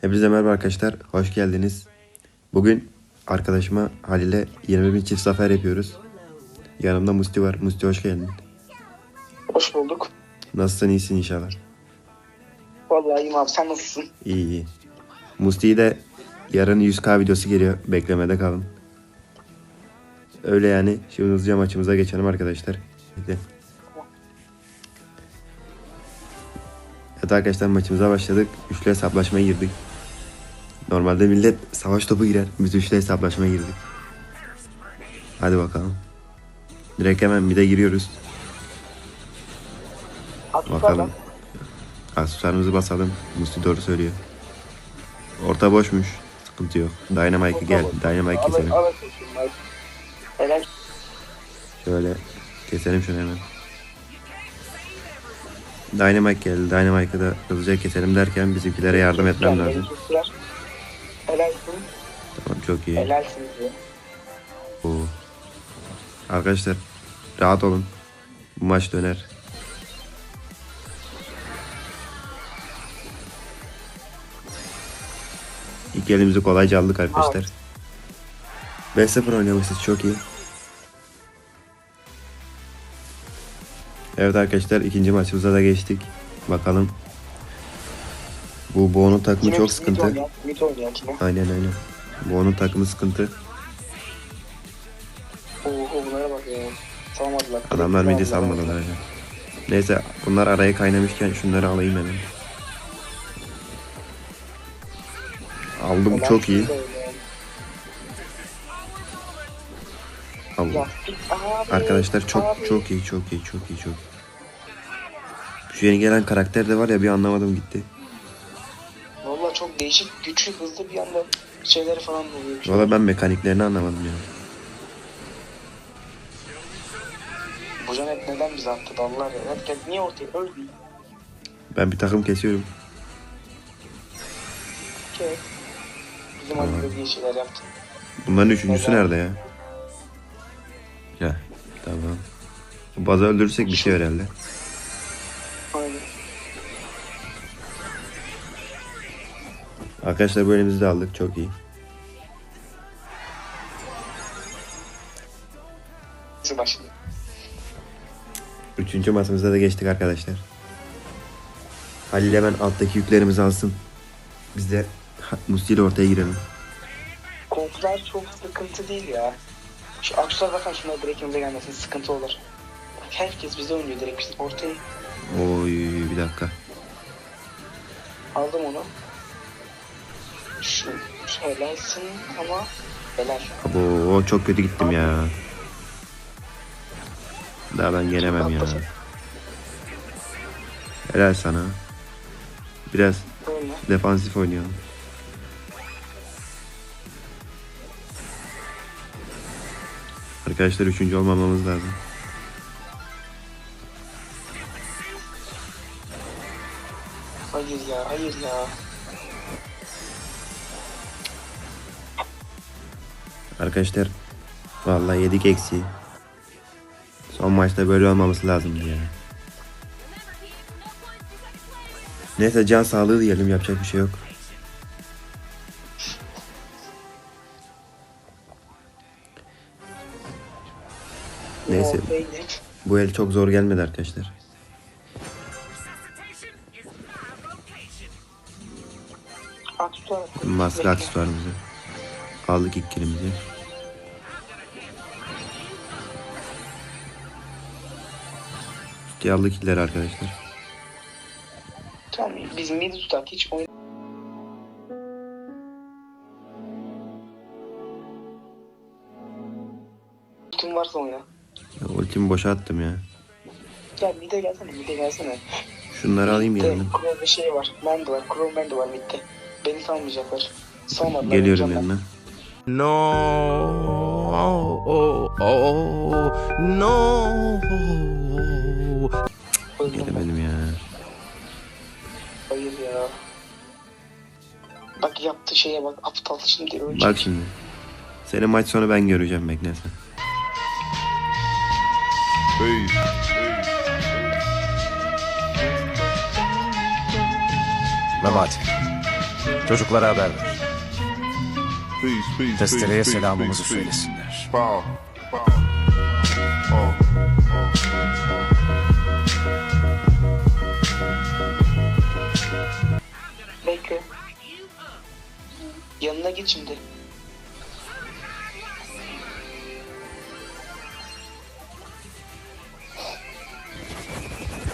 Hepinize merhaba arkadaşlar. Hoş geldiniz. Bugün arkadaşıma Halil'e 20 bin çift zafer yapıyoruz. Yanımda Musti var. Musti hoş geldin. Hoş bulduk. Nasılsın? iyisin inşallah. Vallahi iyiyim abi sen nasılsın? İyi iyi. Musti'yi de yarın 100k videosu geliyor. Beklemede kalın. Öyle yani. Şimdi hızlıca maçımıza geçelim arkadaşlar. Hadi. Evet arkadaşlar maçımıza başladık. Üçlü hesaplaşmaya girdik. Normalde millet savaş topu girer. Biz üçlü hesaplaşmaya girdik. Hadi bakalım. Direkt hemen bir de giriyoruz. Bakalım. Aksesuarımızı basalım. Musti doğru söylüyor. Orta boşmuş. Sıkıntı yok. Dynamite'ı gel. Dynamite keselim. Şöyle keselim şunu hemen. Dynamite geldi. Dynamite'ı da hızlıca keselim derken bizimkilere yardım etmem lazım. Helalsin. Tamam çok iyi. Helalsin diyor. Oo. Arkadaşlar rahat olun. Bu maç döner. İlk elimizi kolayca aldık arkadaşlar. 5-0 oynamışız çok iyi. Evet arkadaşlar ikinci maçımıza da geçtik. Bakalım. Bu Boğa'nın takımı Yine çok mid sıkıntı. oynayan, Mid oynayan? Aynen aynen. Boğa'nın takımı sıkıntı. Oo bunlara bak ya. Salmadılar. Adamlar midi salmadılar hocam. Neyse bunlar araya kaynamışken şunları alayım hemen. Aldım çok iyi. öyle. Aldım. Arkadaşlar çok çok iyi çok iyi çok iyi çok. Şu yeni gelen karakter de var ya bir anlamadım gitti. Değişik, güçlü, hızlı bir anda şeyleri falan oluyor. Valla ben mekaniklerini anlamadım ya. Bu Janet neden bizi attı dallar ya? Herkes niye ortaya öldü? Ben bir takım kesiyorum. Ki bizim halde bir şeyler yaptı. Bunların üçüncüsü Neden? nerede ya? Ya tamam. Bu bazı öldürürsek bir şey herhalde. Arkadaşlar bu elimizi de aldık çok iyi. Başladı. Üçüncü masamıza da geçtik arkadaşlar. Halil hemen alttaki yüklerimizi alsın. Biz de Musti ile ortaya girelim. Komplar çok sıkıntı değil ya. Şu akşam bakın şuna direkt önümüze gelmesin sıkıntı olur. Herkes bize oynuyor direkt biz ortaya Oy bir dakika. aldım onu. Helalsin ama helal. Abo çok kötü gittim ya. Daha ben gelemem ya. Helal sana. Biraz Ölme. defansif oynayalım. Arkadaşlar üçüncü olmamamız lazım. Hayır ya hayır ya. Arkadaşlar vallahi yedik eksiği. Son maçta böyle olmaması lazımdı ya. Neyse can sağlığı diyelim yapacak bir şey yok. Neyse bu el çok zor gelmedi arkadaşlar. Maske aksesuarımızı. Aldık ilk kilimizi. Aldık killeri arkadaşlar. Tamam biz mid tutak hiç oyun. Kim varsa oyna. Ya, ultimi boşa attım ya. Gel mid'e gelsene mid'e gelsene. Şunları alayım yanına. Crow bir şey var. Mendo var. Crow Mendo var mid'de. Beni salmayacaklar. Salmadılar. Geliyorum yanına. No, oh, oh, no. Gelemedim ya. Hayır ya. Bak yaptığı şeye bak aptal şimdi ölecek. Bak şimdi. Seni maç sonu ben göreceğim bekle sen. Mehmet. Çocuklara haber ver. Testereye selamımızı söylesinler. Bekle. Yanına git şimdi.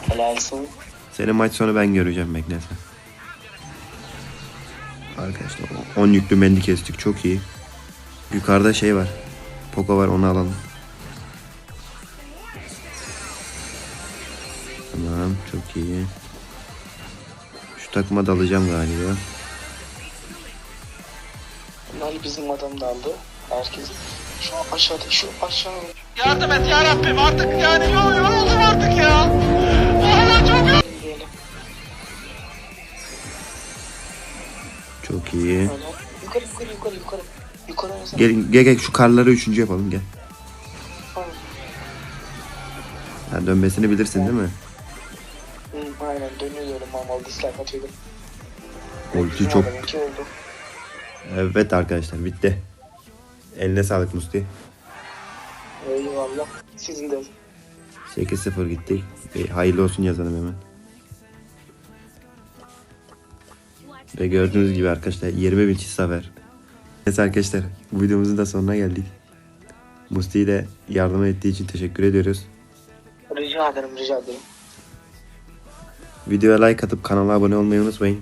Helalsin. Seni maç sonu ben göreceğim bekle sen. Arkadaşlar 10 yüklü mendi kestik çok iyi. Yukarıda şey var. Poco var onu alalım. Tamam çok iyi. Şu takıma dalacağım galiba. Bunlar bizim adam da aldı. Herkes. Şu aşağıda, şu aşağıda. Yardım et ya Rabbim artık yani yol yoruldum artık ya. İyi. Yukarı, yukarı, yukarı, yukarı. Yukarı oynasana. Gel gel gel şu karları üçüncü yapalım gel. Ha, dönmesini bilirsin değil mi? Hı, aynen dönüyorum ama dislike atıyordum. Ulti çok. Evet arkadaşlar bitti. Eline sağlık Musti. Eyvallah. Sizin de. 8-0 gittik. Bir hayırlı olsun yazalım hemen. Ve gördüğünüz gibi arkadaşlar 20 bin çift haber. Evet arkadaşlar bu videomuzun da sonuna geldik. Musti'ye de yardım ettiği için teşekkür ediyoruz. Rica ederim, rica ederim. Videoya like atıp kanala abone olmayı unutmayın.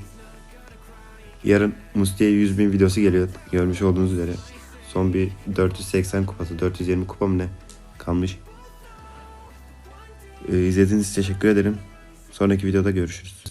Yarın Musti'ye 100 bin videosu geliyor. Görmüş olduğunuz üzere. Son bir 480 kupası, 420 kupa mı ne kalmış. Ee, izlediğiniz için teşekkür ederim. Sonraki videoda görüşürüz.